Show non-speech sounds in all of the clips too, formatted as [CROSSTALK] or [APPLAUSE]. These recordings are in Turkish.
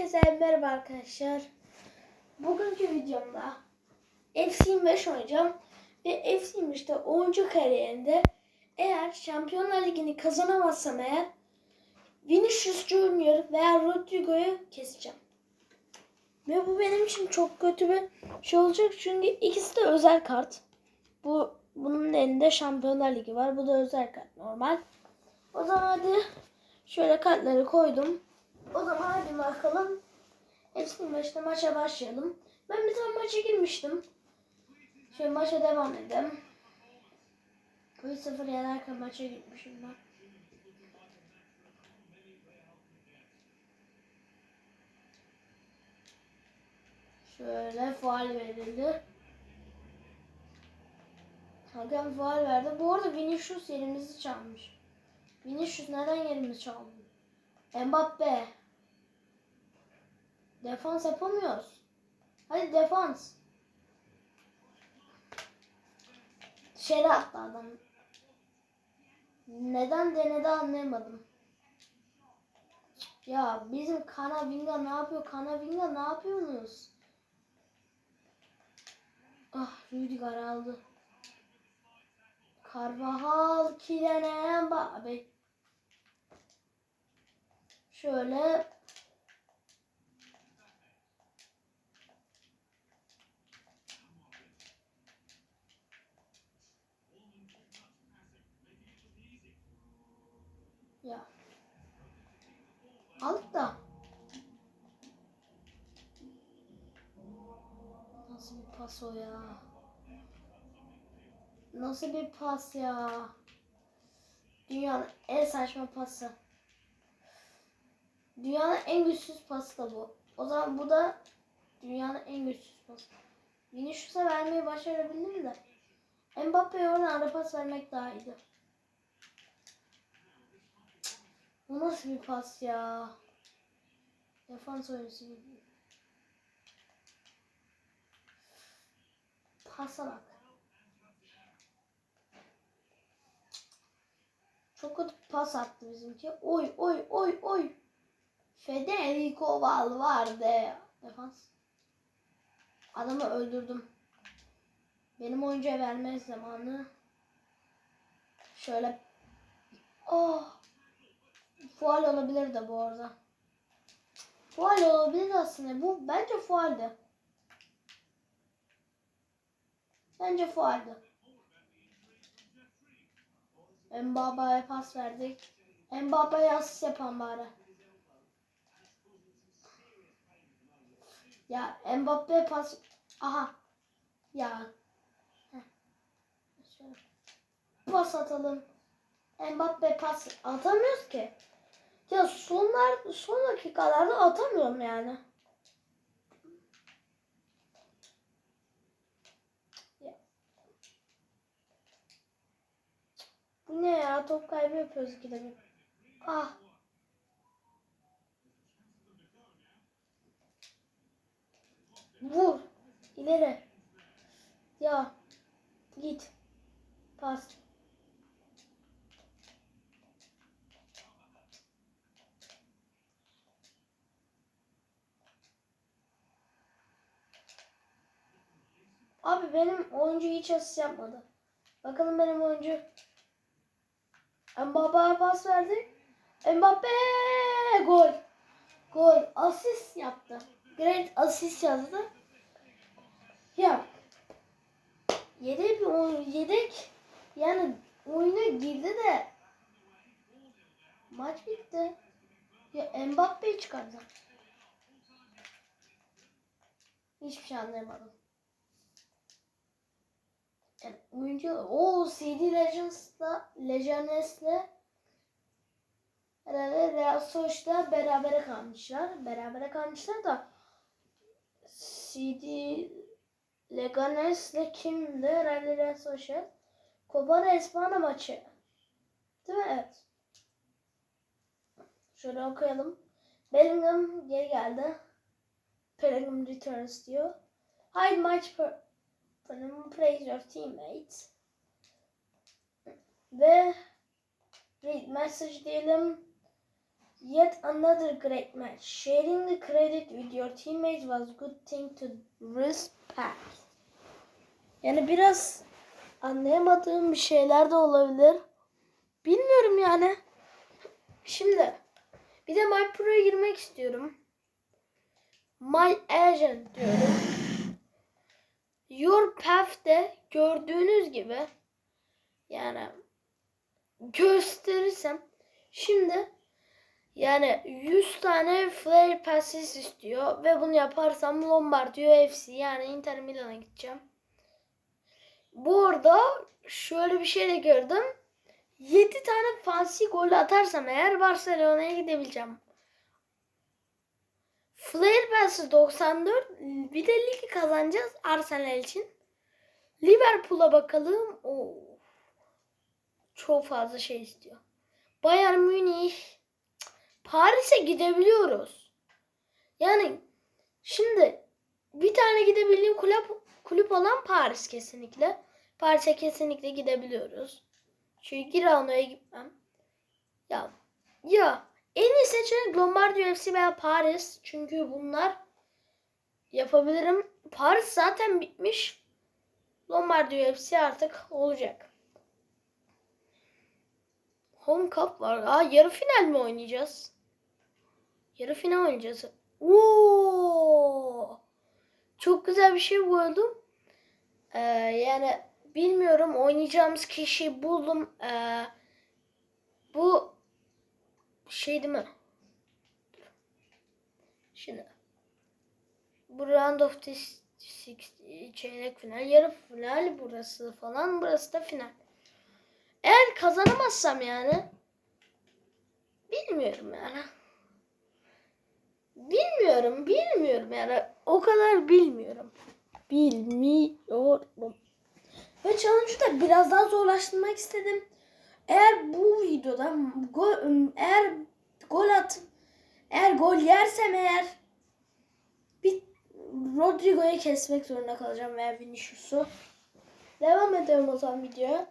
Herkese merhaba arkadaşlar. Bugünkü videomda FC25 oynayacağım. Ve FC25'te oyuncu kariyerinde eğer Şampiyonlar Ligi'ni kazanamazsam eğer Vinicius Junior veya Rodrigo'yu keseceğim. Ve bu benim için çok kötü bir şey olacak çünkü ikisi de özel kart. Bu bunun elinde Şampiyonlar Ligi var. Bu da özel kart normal. O zaman hadi şöyle kartları koydum. O zaman hadi bakalım. Hepsinin başına maça başlayalım. Ben bir tane maça girmiştim. Şöyle maça devam edelim. 3-0 yenerken maça gitmişim ben. Şöyle faal verildi. Hakem faal verdi. Bu arada Vinicius yerimizi çalmış. Vinicius neden yerimizi çaldı? Mbappe. Defans yapamıyoruz. Hadi defans. Dışarı attı adam. Neden denedi anlayamadım. Ya bizim Kanavinga ne yapıyor? Kanavinga ne yapıyorsunuz? Ah Rüdiger aldı. Carvajal, Kylian Mbappe. Şöyle Ya. Aldık. Nasıl bir pas o ya? Nasıl bir pas ya? Dünyanın en saçma pası. Dünyanın en güçsüz pası da bu. O zaman bu da dünyanın en güçsüz pası. Vinicius'a vermeyi başarabildim de. Mbappe'ye oradan ara pas vermek daha iyiydi. Bu nasıl bir pas ya? Defans oyuncusu gibi. Pasa bak. Çok kötü pas attı bizimki. Oy oy oy oy. Federico Valverde. Defans. Adamı öldürdüm. Benim oyuncuya verme zamanı. Şöyle. Oh. Fual olabilir de bu arada. Fual olabilir aslında. Bu bence fualdi. Bence fualdi. Mbappe'ye pas verdik. Mbappe'ye asist yapan bari. Ya Mbappe pas... Aha. Ya. Heh. Pas atalım. Mbappe pas atamıyoruz ki. Ya sonlar son dakikalarda atamıyorum yani. Ya. Bu ne ya? Top kaybı yapıyoruz ikide bir. Ah. Vur. İleri. Ya. Git. Pas. Abi benim oyuncu hiç asist yapmadı. Bakalım benim oyuncu. Mbappe'ye pas verdi. Mbappe gol. Gol. Asist yaptı. Great asist yazdı. Ya. Yedek bir oyun, yedek yani oyuna girdi de maç bitti. Ya Mbappe'yi çıkardı. Hiçbir şey anlayamadım. Yani oyuncu o CD Legends'la Legends'le herhalde Real Sociedad'la berabere kalmışlar. Berabere kalmışlar da CD Leganes'le kimdi? Herhalde Real Sociedad. Copa de Espana maçı. Değil mi? Evet. Şöyle okuyalım. Bellingham geri geldi. Bellingham returns diyor. Hide match per praise your teammates. Ve read message diyelim. Yet another great match. Sharing the credit with your teammates was good thing to respect. Yani biraz anlayamadığım bir şeyler de olabilir. Bilmiyorum yani. Şimdi bir de My Pro'ya girmek istiyorum. My Agent diyorum. Your Path'te gördüğünüz gibi yani gösterirsem şimdi yani 100 tane flare passes istiyor ve bunu yaparsam Lombardia FC yani Inter Milan'a gideceğim. Bu arada şöyle bir şey de gördüm. 7 tane fancy gol atarsam eğer Barcelona'ya gidebileceğim. Passes 94 bir de ligi kazanacağız Arsenal için. Liverpool'a bakalım. Oo. Çok fazla şey istiyor. Bayern Münih Paris'e gidebiliyoruz. Yani şimdi bir tane gidebildiğim kulüp kulüp olan Paris kesinlikle. Paris'e kesinlikle gidebiliyoruz. Çünkü Girano'ya gitmem. Ya ya en iyi seçenek Lombardi FC veya Paris. Çünkü bunlar yapabilirim. Paris zaten bitmiş. Lombardi FC artık olacak. Home Cup var. Aa yarı final mi oynayacağız? Yarı final oynayacağız. Oo! Çok güzel bir şey buldum. Ee, yani bilmiyorum oynayacağımız kişi buldum. Ee, bu şey değil mi? Şimdi bu round of the six, çeyrek final, yarı final burası falan. Burası da final. Eğer kazanamazsam yani bilmiyorum yani. Bilmiyorum, bilmiyorum yani. O kadar bilmiyorum. Bilmiyorum. Ve challenge'ı da biraz daha zorlaştırmak istedim. Videoda gol, eğer gol at eğer gol yersem eğer bir Rodrigo'yu kesmek zorunda kalacağım veya Vinicius'u. Devam edelim o zaman videoya.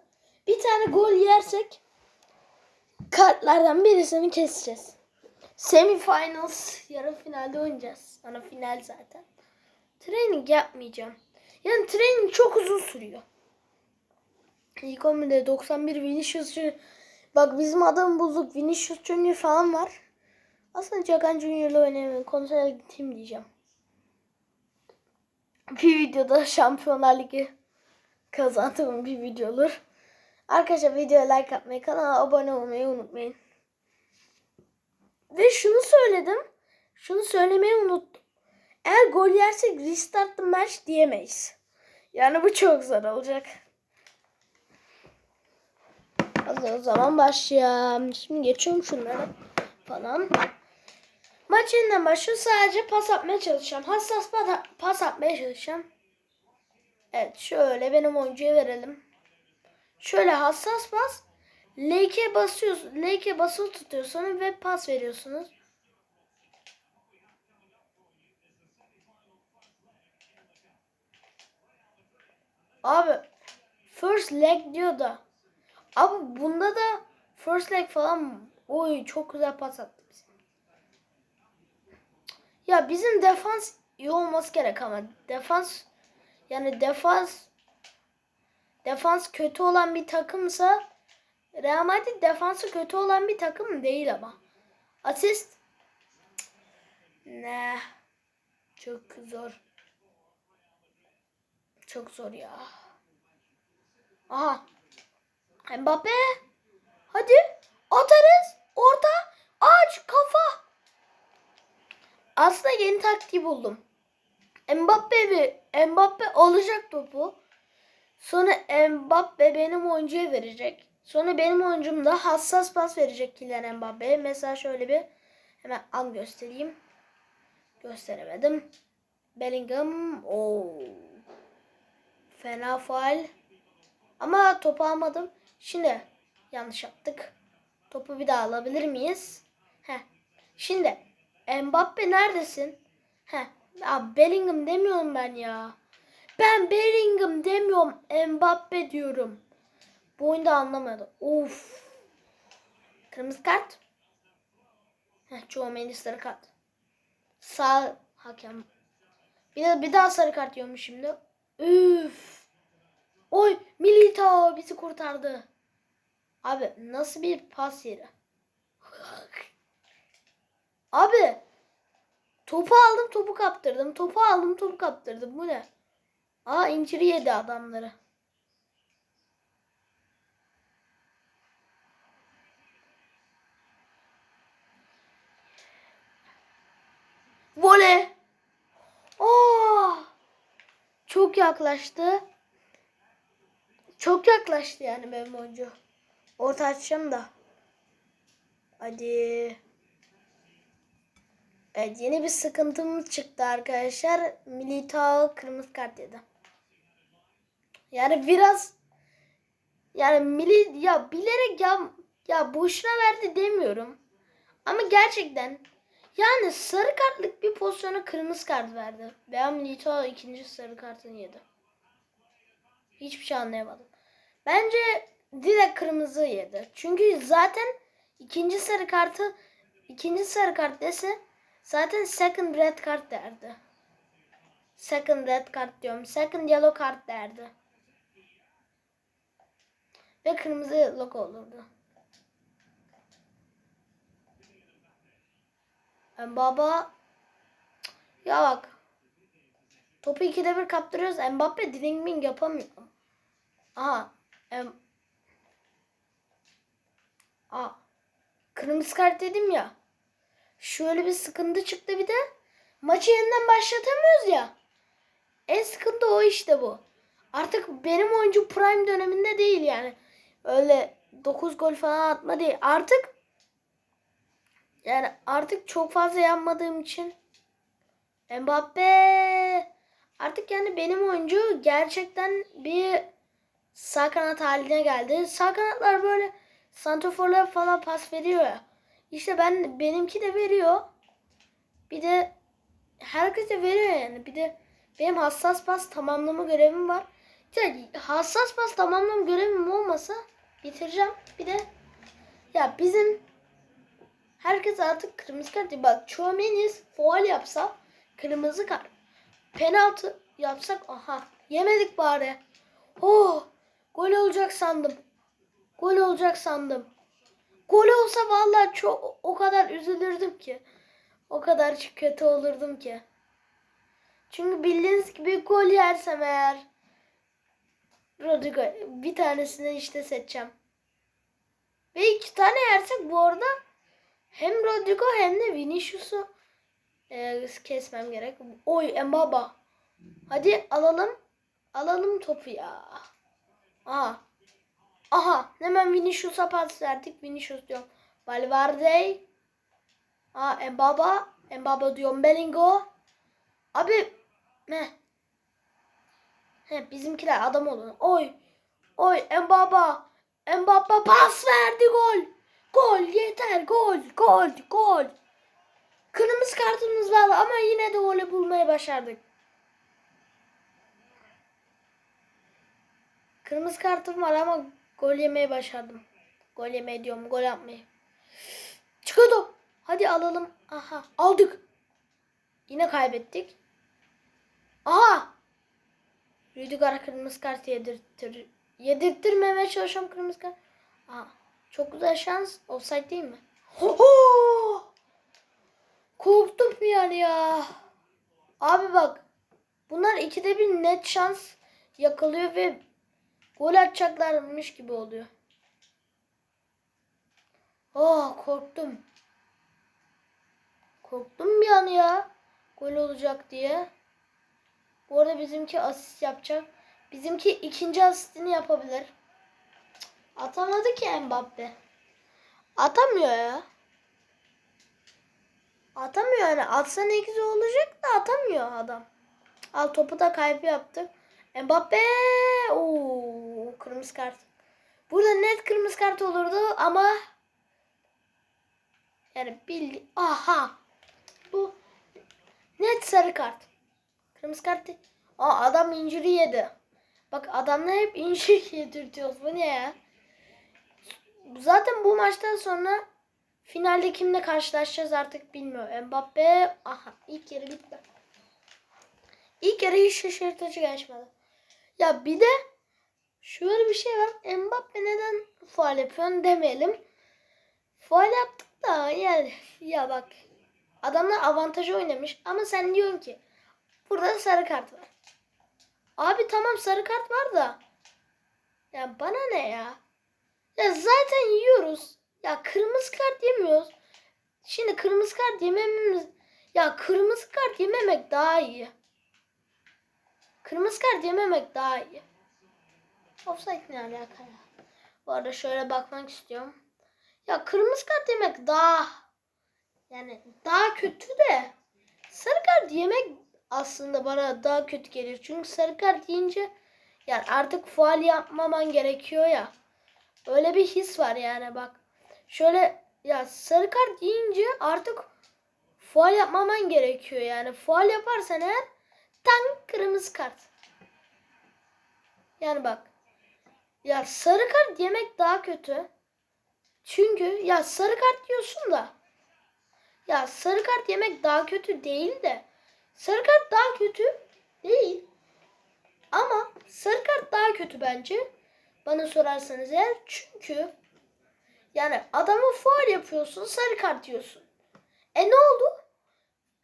Bir tane gol yersek kartlardan birisini keseceğiz. Semifinals yarı finalde oynayacağız. Ana final zaten. Training yapmayacağım. Yani training çok uzun sürüyor. İlk 11'de 91 Vinicius Junior. Bak bizim adam bulduk. Vinicius Junior falan var. Aslında Cagan Junior'la oynayamıyorum. Konsole gideyim diyeceğim. Bir videoda [LAUGHS] Şampiyonlar Ligi kazandığım bir video olur. Arkadaşlar videoya like atmayı, kanala abone olmayı unutmayın. Ve şunu söyledim. Şunu söylemeyi unuttum. Eğer gol yersek restart the match diyemeyiz. Yani bu çok zor olacak. O zaman başlayalım. Şimdi geçiyorum şunları falan. Maç yeniden başlıyor. Sadece pas atmaya çalışacağım. Hassas pas atmaya çalışacağım. Evet şöyle benim oyuncuya verelim. Şöyle hassas pas. L'ye basıyorsunuz. L'ye basılı tutuyorsunuz ve pas veriyorsunuz. Abi first leg diyor da. Abi bunda da first leg falan oy çok güzel pas attı bize. Ya bizim defans iyi olması gerek ama defans yani defans defans kötü olan bir takımsa Real Madrid defansı kötü olan bir takım değil ama. Asist ne çok zor. Çok zor ya. Aha. Mbappe. Hadi. Atarız. Orta. Aç. Kafa. Aslında yeni taktiği buldum. Mbappe ve Mbappe alacak topu. Sonra Mbappe benim oyuncuya verecek. Sonra benim oyuncum da hassas pas verecek Kylian Mbappe'ye. Mesela şöyle bir hemen an göstereyim. Gösteremedim. Bellingham. Oo. Fena faal. Ama topu almadım. Şimdi yanlış yaptık. Topu bir daha alabilir miyiz? Heh. Şimdi Mbappe neredesin? Heh. Ya Bellingham demiyorum ben ya. Ben Bellingham demiyorum. Mbappe diyorum. Bu oyunda anlamadı. Of. Kırmızı kart. Heh, Chouameni sarı kart. Sağ hakem. Bir de bir daha sarı kart yiyormuş şimdi. Üf. Oy Militao bizi kurtardı. Abi nasıl bir pas yeri? [LAUGHS] Abi topu aldım topu kaptırdım. Topu aldım topu kaptırdım. Bu ne? Aa inciri yedi adamları. Voley. Aa! Çok yaklaştı. Çok yaklaştı yani benim oyuncu. Orta açacağım da. Hadi. Evet yeni bir sıkıntımız çıktı arkadaşlar. Militao kırmızı kart yedi. Yani biraz yani mili ya bilerek ya ya boşuna verdi demiyorum. Ama gerçekten yani sarı kartlık bir pozisyona kırmızı kart verdi. Veya Militao ikinci sarı kartını yedi. Hiçbir şey anlayamadım. Bence direkt kırmızı yedi. Çünkü zaten ikinci sarı kartı ikinci sarı kart dese zaten second red kart derdi. Second red kart diyorum. Second yellow kart derdi. Ve kırmızı logo olurdu. Baba ya bak topu ikide bir kaptırıyoruz. Mbappe dribbling yapamıyor. Aha. Em... Aa. Kırmızı kart dedim ya. Şöyle bir sıkıntı çıktı bir de. Maçı yeniden başlatamıyoruz ya. En sıkıntı o işte bu. Artık benim oyuncu prime döneminde değil yani. Öyle 9 gol falan atma değil. Artık yani artık çok fazla yapmadığım için Mbappe artık yani benim oyuncu gerçekten bir sağ kanat haline geldi. Sağ kanatlar böyle santroforlara falan pas veriyor ya. İşte ben benimki de veriyor. Bir de herkes de veriyor yani. Bir de benim hassas pas tamamlama görevim var. Yani hassas pas tamamlama görevim olmasa bitireceğim. Bir de ya bizim herkes artık kırmızı kart. Bak Chouameni's faul yapsa kırmızı kart. Penaltı yapsak aha yemedik bari. Oh gol olacak sandım. Gol olacak sandım. Gol olsa vallahi çok o kadar üzülürdüm ki. O kadar kötü olurdum ki. Çünkü bildiğiniz gibi gol yersem eğer Rodrigo bir tanesini işte seçeceğim. Ve iki tane yersek bu arada hem Rodrigo hem de Vinicius'u e, kesmem gerek. Oy Mbaba. Hadi alalım. Alalım topu ya. Aha. Aha. Hemen Vinicius'a pas verdik. Vinicius diyorum. Valverde. Aa Mbaba. Mbaba diyorum. Bellingo. Abi. Ne? He, bizimkiler adam olun. Oy. Oy Mbaba. Mbaba pas verdi gol. Gol yeter gol gol gol. Kırmızı kartımız var ama yine de golü bulmayı başardık. Kırmızı kartım var ama gol yemeyi başardım. Gol yemeyi diyorum gol yapmayı. Çıkıyordu. Hadi alalım. Aha aldık. Yine kaybettik. Aha. Rüdiger'a kırmızı kart yedirtir. Yedirttirmemeye çalışıyorum kırmızı kart. Aha. Çok güzel şans. Offside değil mi? Ho Korktum yani ya. Abi bak. Bunlar ikide bir net şans yakalıyor ve gol atacaklarmış gibi oluyor. Oh korktum. Korktum bir an ya. Gol olacak diye. Bu arada bizimki asist yapacak. Bizimki ikinci asistini yapabilir. Atamadı ki Mbappe. Atamıyor ya. Atamıyor yani. Atsa ne güzel olacak da atamıyor adam. Al topu da kaybı yaptık. Mbappe. Oo, kırmızı kart. Burada net kırmızı kart olurdu ama yani bildi. Aha. Bu net sarı kart. Kırmızı kart değil. Aa adam inciri yedi. Bak adamlar hep incir [LAUGHS] yedirtiyoruz. Bu ne ya? Zaten bu maçtan sonra Finalde kimle karşılaşacağız artık bilmiyorum. Mbappe aha ilk yarı bitti. İlk yarı hiç şaşırtıcı geçmedi. Ya bir de şöyle bir şey var. Mbappe neden faal yapıyorsun demeyelim. Faal yaptık da yani ya bak adamlar avantajı oynamış ama sen diyorsun ki burada sarı kart var. Abi tamam sarı kart var da ya bana ne ya? Ya zaten yiyoruz. Ya kırmızı kart yemiyoruz. Şimdi kırmızı kart yemememiz ya kırmızı kart yememek daha iyi. Kırmızı kart yememek daha iyi. Offside ne alaka ya? Bu arada şöyle bakmak istiyorum. Ya kırmızı kart yemek daha yani daha kötü de sarı kart yemek aslında bana daha kötü gelir. Çünkü sarı kart yiyince yani artık faal yapmaman gerekiyor ya. Öyle bir his var yani bak. Şöyle ya sarı kart yiyince artık faal yapmaman gerekiyor yani. Faal yaparsan eğer tank kırmızı kart. Yani bak. Ya sarı kart yemek daha kötü. Çünkü ya sarı kart diyorsun da. Ya sarı kart yemek daha kötü değil de. Sarı kart daha kötü değil. Ama sarı kart daha kötü bence. Bana sorarsanız eğer. Çünkü yani adamı faal yapıyorsun sarı kart diyorsun. E ne oldu?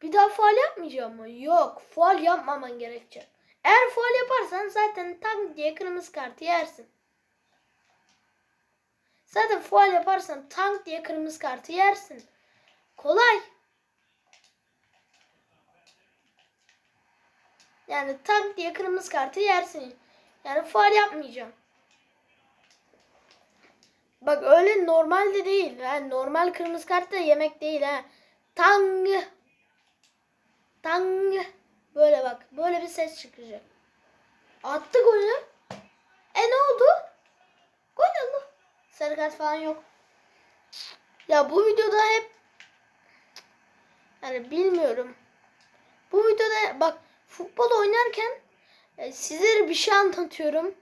Bir daha faal yapmayacağım mı? Yok. Faal yapmaman gerekecek. Eğer faal yaparsan zaten tak diye kırmızı kartı yersin. Zaten faal yaparsan tank diye kırmızı kartı yersin. Kolay. Yani tank diye kırmızı kartı yersin. Yani faal yapmayacağım. Bak öyle normalde değil. Yani normal kırmızı kart da yemek değil ha. Tang. Tang. Böyle bak. Böyle bir ses çıkacak. Attı golü. E ne oldu? Gol oldu. Sarı kart falan yok. Ya bu videoda hep yani bilmiyorum. Bu videoda bak futbol oynarken e, sizlere bir şey anlatıyorum.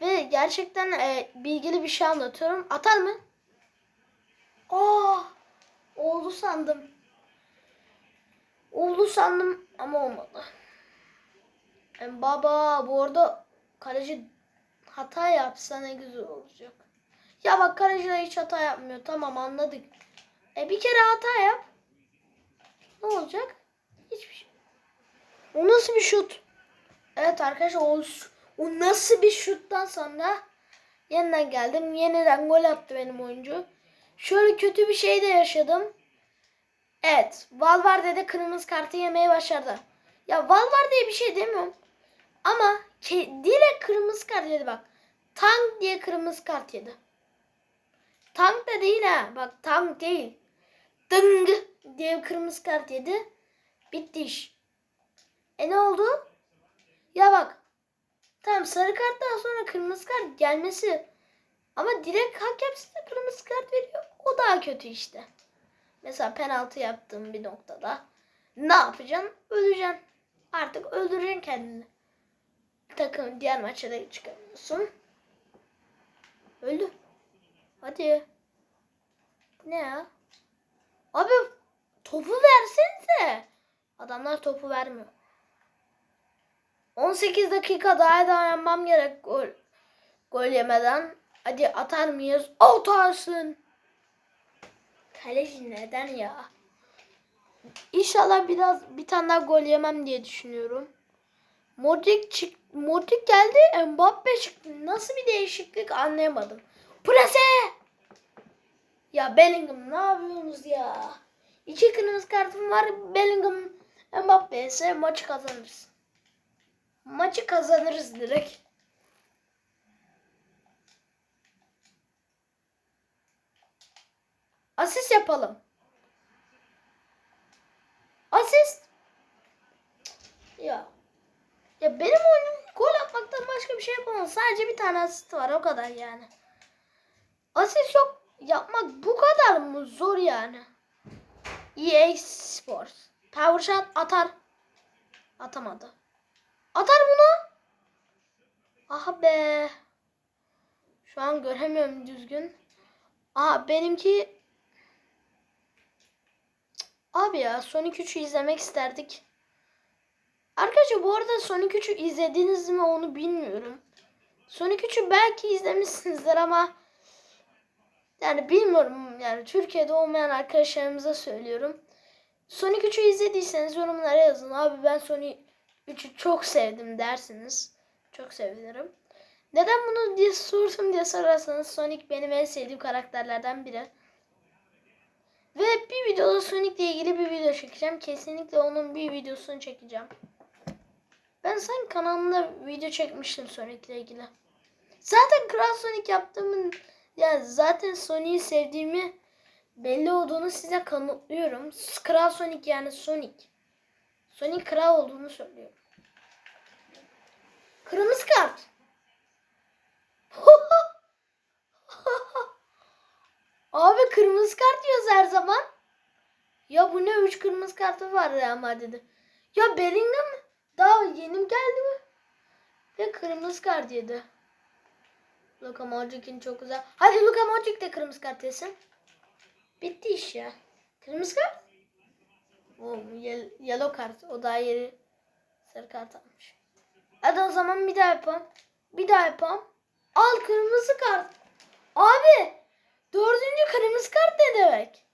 Ve gerçekten e, bilgili bir şey anlatıyorum. Atar mı? Aa, oldu sandım. Oldu sandım ama olmadı. E, baba bu arada kaleci hata yapsa ne güzel olacak. Ya bak kaleciler hiç hata yapmıyor. Tamam anladık. E bir kere hata yap. Ne olacak? Hiçbir şey. O nasıl bir şut? Evet arkadaşlar o, o nasıl bir şuttan sonra yeniden geldim. Yeniden gol attı benim oyuncu. Şöyle kötü bir şey de yaşadım. Evet. Valverde de kırmızı kartı yemeye başladı. Ya Valverde'ye bir şey demiyorum. Ama direkt kırmızı kart yedi bak. Tank diye kırmızı kart yedi. Tank da değil ha. Bak tank değil. Dıng diye kırmızı kart yedi. Bitti iş. E ne oldu? Ya bak. Tamam sarı karttan sonra kırmızı kart gelmesi. Ama direkt hakem size kırmızı kart veriyor. O daha kötü işte. Mesela penaltı yaptığım bir noktada. Ne yapacaksın? Öleceksin. Artık öldüreceksin kendini. Takım diğer maçlara çıkamıyorsun. Öldü. Hadi. Ne ya? Abi topu versenize. Adamlar topu vermiyor. 18 dakika daha dayanmam gerek gol, gol yemeden. Hadi atar mıyız? Atarsın. Kaleci neden ya? İnşallah biraz bir tane daha gol yemem diye düşünüyorum. Modric çık Modric geldi, Mbappe çıktı. Nasıl bir değişiklik anlayamadım. Prese! Ya Bellingham ne yapıyorsunuz ya? İki kırmızı kartım var. Bellingham Mbappe ise maçı kazanırız. Maçı kazanırız direkt. Asist yapalım. Asist. Ya. Ya benim oyunum gol atmaktan başka bir şey yapamam. Sadece bir tane asist var o kadar yani. Asist yok yapmak bu kadar mı zor yani? EA Sports. Power shot atar. Atamadı. Atar bunu. Aha be. Şu an göremiyorum düzgün. Aha benimki Abi ya Sonic 3'ü izlemek isterdik. Arkadaşlar bu arada Sonic 3'ü izlediniz mi onu bilmiyorum. Sonic 3'ü belki izlemişsinizdir ama yani bilmiyorum yani Türkiye'de olmayan arkadaşlarımıza söylüyorum. Sonic 3'ü izlediyseniz yorumlara yazın. Abi ben Sonic 3'ü çok sevdim dersiniz. Çok sevinirim. Neden bunu diye sordum diye sorarsanız Sonic benim en sevdiğim karakterlerden biri. Ve bir videoda Sonic ile ilgili bir video çekeceğim. Kesinlikle onun bir videosunu çekeceğim. Ben sanki kanalımda video çekmiştim Sonic ile ilgili. Zaten Kral Sonic yaptığımın yani zaten Sonic'i sevdiğimi belli olduğunu size kanıtlıyorum. Kral Sonic yani Sonic. Sonic kral olduğunu söylüyorum. Kırmızı kart. [LAUGHS] Abi kırmızı kart yiyoruz her zaman. Ya bu ne 3 kırmızı kartı var Real Madrid'de. Ya Bellingham daha yeni mi geldi mi? Ve kırmızı kart yedi. Luka Modric'in çok güzel. Hadi Luka Modric de kırmızı kart yesin. Bitti iş ya. Kırmızı kart. O yel- yellow kart. O daha yeri sarı kart almış. Hadi o zaman bir daha yapalım. Bir daha yapalım. Al kırmızı kart. Abi dördüncü kırmızı kart ne demek?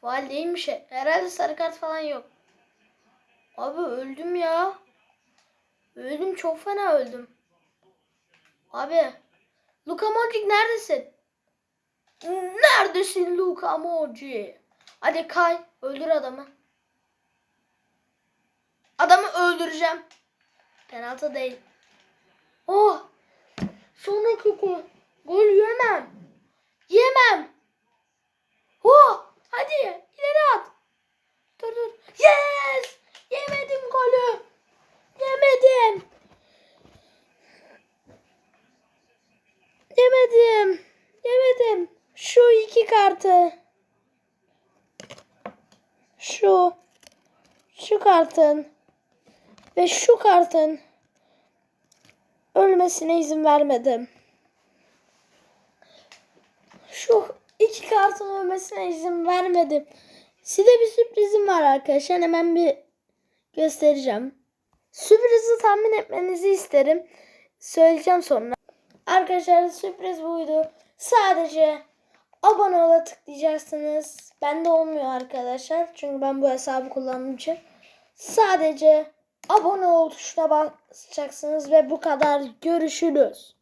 Faal değilmiş. Herhalde sarı kart falan yok. Abi öldüm ya. Öldüm çok fena öldüm. Abi. Luka Modric neredesin? Neredesin Luka Modric? Hadi kay. Öldür adamı. Adamı öldüreceğim. Penaltı değil. Oh. Sonraki gol. Gol yemem. Yemem. Oh. Hadi ileri at. Dur dur. Yes. Yemedim golü. Yemedim. Yemedim. Yemedim. Şu iki kartı. Şu. Şu kartın. Ve şu kartın. Ölmesine izin vermedim. Şu iki kartın ölmesine izin vermedim. Size bir sürprizim var arkadaşlar. Hemen bir göstereceğim. Sürprizi tahmin etmenizi isterim. Söyleyeceğim sonra. Arkadaşlar sürpriz buydu. Sadece abone ola tıklayacaksınız. Bende olmuyor arkadaşlar. Çünkü ben bu hesabı kullandığım için. Sadece abone ol tuşuna basacaksınız ve bu kadar görüşürüz.